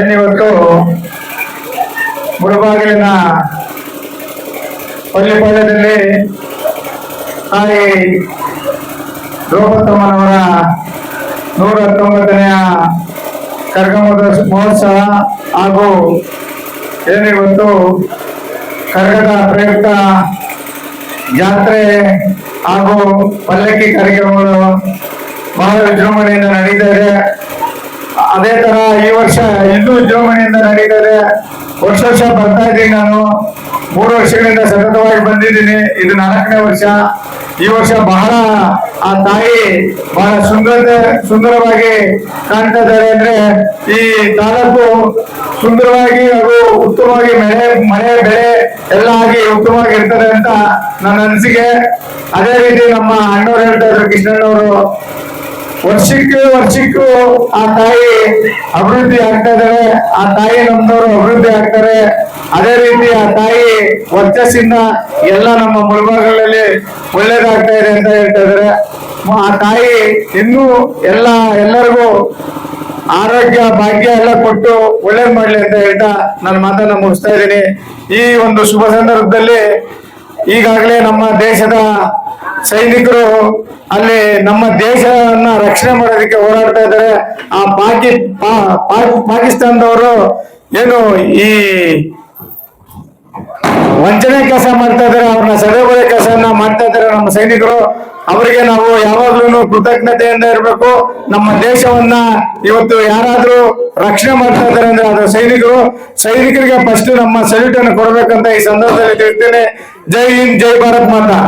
ಏನಿವತ್ತು ಮುಳಬಾಗಿಲಿನ ಪಳ್ಳಿಪಾಳ್ಯದಲ್ಲಿ ತಾಯಿ ದ್ರೌಪದಮ್ಮನವರ ನೂರ ಹತ್ತೊಂಬತ್ತನೆಯ ಕರ್ಗಮದ ಮಹೋತ್ಸವ ಹಾಗೂ ಏನಿವತ್ತು ಕರ್ಗದ ಪ್ರಯುಕ್ತ ಜಾತ್ರೆ ಹಾಗೂ ಪಲ್ಲಕ್ಕಿ ಕಾರ್ಯಕ್ರಮಗಳು ಬಹಳ ವಿಜೃಂಭಣೆಯಿಂದ ನಡೀತಾ ಇದೆ. ಅದೇ ತರ ವಿಜೃಂಭಣೆಯಿಂದ ನಡೀತಾರೆ ಇದೆ ವರ್ಷ ವರ್ಷ ಬರ್ತಾ ಇದ್ದೀನಿ ನಾನು. ಮೂರು ವರ್ಷಗಳಿಂದ ಸತತವಾಗಿ ಬಂದಿದ್ದೀನಿ. ಇದು ನಾಲ್ಕನೇ ವರ್ಷ. ಈ ವರ್ಷ ಬಹಳ ಆ ತಾಯಿ ಬಹಳ ಸುಂದರ, ಸುಂದರವಾಗಿ ಕಾಣ್ತಾ ಇದ್ದಾರೆ ಅಂದ್ರೆ ಈ ತಾಲೂಕು ಸುಂದರವಾಗಿ ಹಾಗೂ ಉತ್ತಮವಾಗಿ ಮಳೆ ಮಳೆ, ಬೆಳೆ ಎಲ್ಲ ಆಗಿ ಉತ್ತಮವಾಗಿ ಇರ್ತದೆ ಅಂತ ನನ್ನ ಅನಿಸಿಕೆ. ಅದೇ ರೀತಿ ನಮ್ಮ ಅಣ್ಣವ್ರು ಹೇಳ್ತಾ ಇದ್ರು, ಕೃಷ್ಣಣ್ಣವರು ವರ್ಷಕ್ಕೆ ವರ್ಷಕ್ಕೂ ಆ ತಾಯಿ ಅಭಿವೃದ್ಧಿ ಆಗ್ತಾ ಇದ್ದಾರೆ ಆ ತಾಯಿ ನಮ್ಮವರು ಅಭಿವೃದ್ಧಿ ಆಗ್ತಾರೆ. ಅದೇ ರೀತಿ ಆ ತಾಯಿ ವರ್ಚಸ್ಸಿಂದ ಎಲ್ಲ ನಮ್ಮ ಮುಳುಬಾಗಲಲ್ಲಿ ಒಳ್ಳೇದಾಗ್ತಾ ಇದೆ ಅಂತ ಹೇಳ್ತಾ ಇದಾರೆ. ಆ ತಾಯಿ ಇನ್ನೂ ಎಲ್ಲ, ಎಲ್ಲರಿಗೂ ಆರೋಗ್ಯ, ಭಾಗ್ಯ ಎಲ್ಲ ಕೊಟ್ಟು ಒಳ್ಳೇದ್ ಮಾಡ್ಲಿ ಅಂತ ಹೇಳ್ತಾ ನನ್ನ ಮಾತನ್ನ ಮುಗಿಸ್ತಾ ಇದ್ದೀನಿ. ಈ ಒಂದು ಶುಭ ಸಂದರ್ಭದಲ್ಲಿ ಈಗಾಗಲೇ ನಮ್ಮ ದೇಶದ ಸೈನಿಕರು ಅಲ್ಲಿ ನಮ್ಮ ದೇಶವನ್ನ ರಕ್ಷಣೆ ಮಾಡೋದಕ್ಕೆ ಹೋರಾಡ್ತಾ ಇದ್ದಾರೆ. ಆ ಪಾಕಿ ಪಾಕಿಸ್ತಾನದವರು ಏನು ಈ ವಂಚನೆ ಕೆಲಸ ಮಾಡ್ತಾ ಇದ್ದಾರೆ, ಅವ್ರನ್ನ ಸದೆಬಳೆ ಕೆಲಸವನ್ನ ಮಾಡ್ತಾ ಇದ್ದಾರೆ ನಮ್ಮ ಸೈನಿಕರು. ಅವರಿಗೆ ನಾವು ಯಾವಾಗ್ಲೂ ಕೃತಜ್ಞತೆಯಿಂದ ಇರಬೇಕು. ನಮ್ಮ ದೇಶವನ್ನ ಇವತ್ತು ಯಾರಾದ್ರೂ ರಕ್ಷಣೆ ಮಾಡ್ತಾ ಇದ್ದಾರೆ ಅಂದ್ರೆ ಅದು ಸೈನಿಕರು. ಸೈನಿಕರಿಗೆ ಫಸ್ಟ್ ನಮ್ಮ ಸಲ್ಯೂಟ್ ಅನ್ನು ಕೊಡ್ಬೇಕಂತ ಈ ಸಂದರ್ಭದಲ್ಲಿ ತಿಳಿಸ್ತೇನೆ. ಜೈ ಹಿಂದ್, ಜೈ ಭಾರತ್ ಮಾತಾ.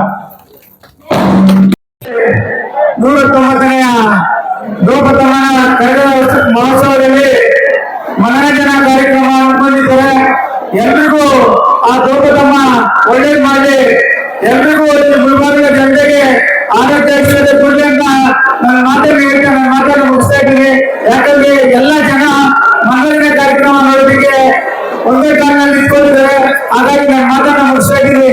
ನೂರ ತೊಂಬತ್ತನೆಯ ದ್ರೌಪದಮ್ಮನ ಕಳೆದ ಮಹೋತ್ಸವದಲ್ಲಿ ಮನರಂಜನಾ ಕಾರ್ಯಕ್ರಮ ಹಮ್ಮಿಕೊಂಡಿದ್ದಾರೆ. ಎಲ್ರಿಗೂ ಆ ದ್ರೌಪದಮ್ಮ ಒಳ್ಳೇದು ಮಾಡಿ ಎಲ್ರಿಗೂ ಮುಳುಬಾಗಿಲ ಜನತೆಗೆ ಆರೋಗ್ಯ ಕೊಡ್ಲಿ ಅಂತ ನನ್ನ ಮಾತನ್ನು ಹೇಳ್ತಾ ನನ್ನ ಮಾತನ್ನು ಯಾಕಂದ್ರೆ ಎಲ್ಲ ಜನ ಮನರಂಜನೆ ಕಾರ್ಯಕ್ರಮ ನೋಡೋದಕ್ಕೆ ಒಂದೇ ಕಾರಣದಲ್ಲಿ ಇಟ್ಕೊಂಡಿದ್ದಾರೆ ಹಾಗಾಗಿ ನನ್ನ ಮಾತನ್ನು ಮುಗಿಸ್ತಾ ಇದ್ದೀನಿ.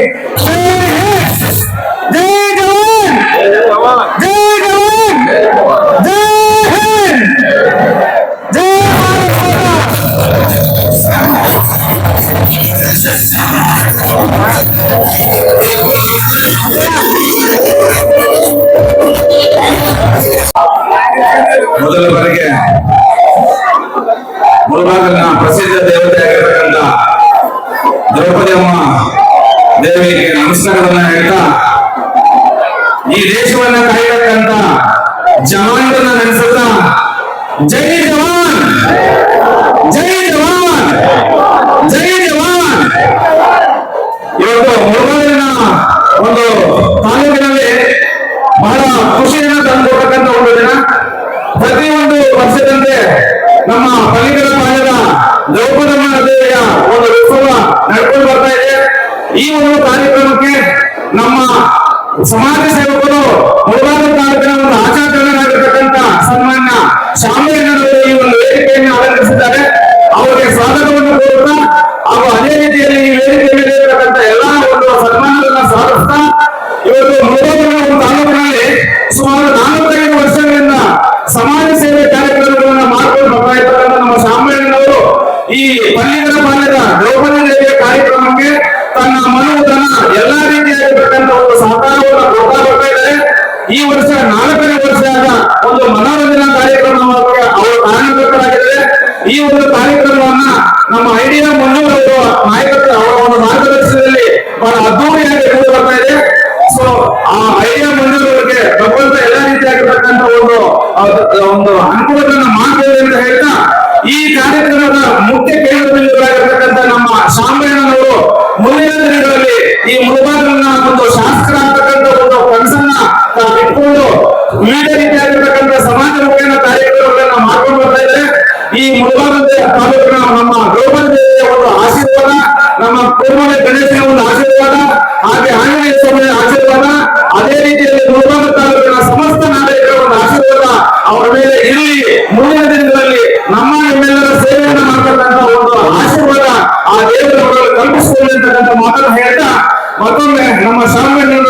ಮೊದಲ ಬಾರಿಗೆ ಮುಳುಬಾಗಿಲಿನ ಪ್ರಸಿದ್ಧ ದೇವತೆ ಆಗಿರತಕ್ಕಂತ ದ್ರೌಪದಿ ಅಮ್ಮ ದೇವಿಗೆ ನಮಸ್ಕಾರಗಳನ್ನ ಹೇಳ್ತಾ, ಈ ದೇಶವನ್ನ ಕಾಯತಕ್ಕಂತ ಜವಾನ್ಗಳನ್ನ ನೆನೆಸುತ್ತಾ, ಜೈ ಜವಾನ್! ಜೈ ಜವಾನ್! ಜೈ ಜವಾನ್! ಇವತ್ತು ಮುಳುಬಾಗಿಲಿನ ಒಂದು ತಾಲೂಕಿನಲ್ಲಿ ಬಹಳ ಖುಷಿಯನ್ನು ತಂದುಕೊಡ್ತಕ್ಕಂಥ ಒಂದು ದಿನ ಪ್ರತಿಯೊಂದು ವರ್ಷದಂತೆ ನಮ್ಮ ಪಲ್ಲಿಗರ ಪಾಳ್ಯದ ದ್ರೌಪದಮ್ಮ ದೇವಿಯ ಒಂದು ಉತ್ಸವ ನಡ್ಕೊಂಡು ಬರ್ತಾ ಇದೆ. ಈ ಒಂದು ಕಾರ್ಯಕ್ರಮಕ್ಕೆ ನಮ್ಮ ಸಮಾಜ ಸೇವಕರು ಮುಳುಬಾಗ ತಾಲೂಕಿನ ಒಂದು ಆಚಾರ್ಯರಾಗಿರ್ತಕ್ಕಂಥ ಸನ್ಮಾನ್ಯ ಶಾಮಯ್ಯನವರು ಈ ಒಂದು ವೇದಿಕೆಯನ್ನು ಅಲಂಕರಿಸಿದ್ದಾರೆ ಅವರಿಗೆ ಸ್ವಾಗತವನ್ನು ಕೋರುತ್ತಾ, ಹಾಗೂ ಅದೇ ರೀತಿಯಲ್ಲಿ ಈ ವೇದಿಕೆ ಮೇಲೆ ಇರತಕ್ಕಂಥ ಎಲ್ಲಾ ಒಂದು ಸನ್ಮಾನಗಳನ್ನ ಸ್ವಾಗತಿಸ್ತಾ, ಇವತ್ತು ಮುಳುಬಾಗಿಲಿನ ಒಂದು ತಾಲೂಕಿನಲ್ಲಿ ಸುಮಾರು ನಾಲ್ಕೈದು ವರ್ಷಗಳಿಂದ ಸಮಾಜ ಸೇವೆ ಕಾರ್ಯಕ್ರಮಗಳನ್ನ ಮಾಡಿಕೊಂಡು ಬರ್ತಾ ಇರ್ತಕ್ಕಂಥ ನಮ್ಮ ಶಾಮಯ್ಯನವರು ಈ ಪಲ್ಲಿಗರ ಬಾಲ್ಯದ ದ್ರೌಪದಿ ಈ ಮುಳುಬಾದ್ರನ್ನ ಒಂದು ಶಾಸ್ತ್ರ ಅಂತಕ್ಕಂಥ ಒಂದು ಕನಸನ್ನ ಇಟ್ಕೊಂಡು ವಿವಿಧ ರೀತಿಯಾಗಿರ್ತಕ್ಕಂಥ ಸಮಾಜ ಮುಖೇನ ಕಾರ್ಯಕ್ರಮಗಳನ್ನ ಮಾಡ್ಕೊಂಡು ಬರ್ತಾ ಈ ಮುಳುಬಾದಂತೆ ತಾಲೂಕಿನ ನಮ್ಮ ಗೌರವಂತೆಯ ಒಂದು ಆಶೀರ್ವಾದ, ನಮ್ಮ ಕೋಮಳೆ ಗಣೇಶನ ಒಂದು ಆಶೀರ್ವಾದ, ಹಾಗೆ ಆಂಜನೇಯ ಸ್ವಾಮಿಯ ಆಶೀರ್ವಾದ, ಅದೇ ರೀತಿಯಲ್ಲಿ ಮುಳುಬಾದ ತಾಲೂಕಿನ ಸಮಸ್ತ ನಾಗರಿಕರ ಒಂದು ಆಶೀರ್ವಾದ ಅವರ ಮೇಲೆ ಇರಲಿ. ಮುಂದಿನ ದಿನಗಳಲ್ಲಿ ನಮ್ಮ ಎಲ್ಲರ ಸೇವೆಯನ್ನು ಮಾಡ್ತಕ್ಕಂಥ ಒಂದು ಆಶೀರ್ವಾದ ಆ ದೇವರ ಕಲ್ಪಿಸಿಕೊಳ್ಳಿ ಮಾತನ್ನು ಹೇಳಿ ಮತ್ತೊಮ್ಮೆ ನಮ್ಮ ಸಾಮಾನ್ಯ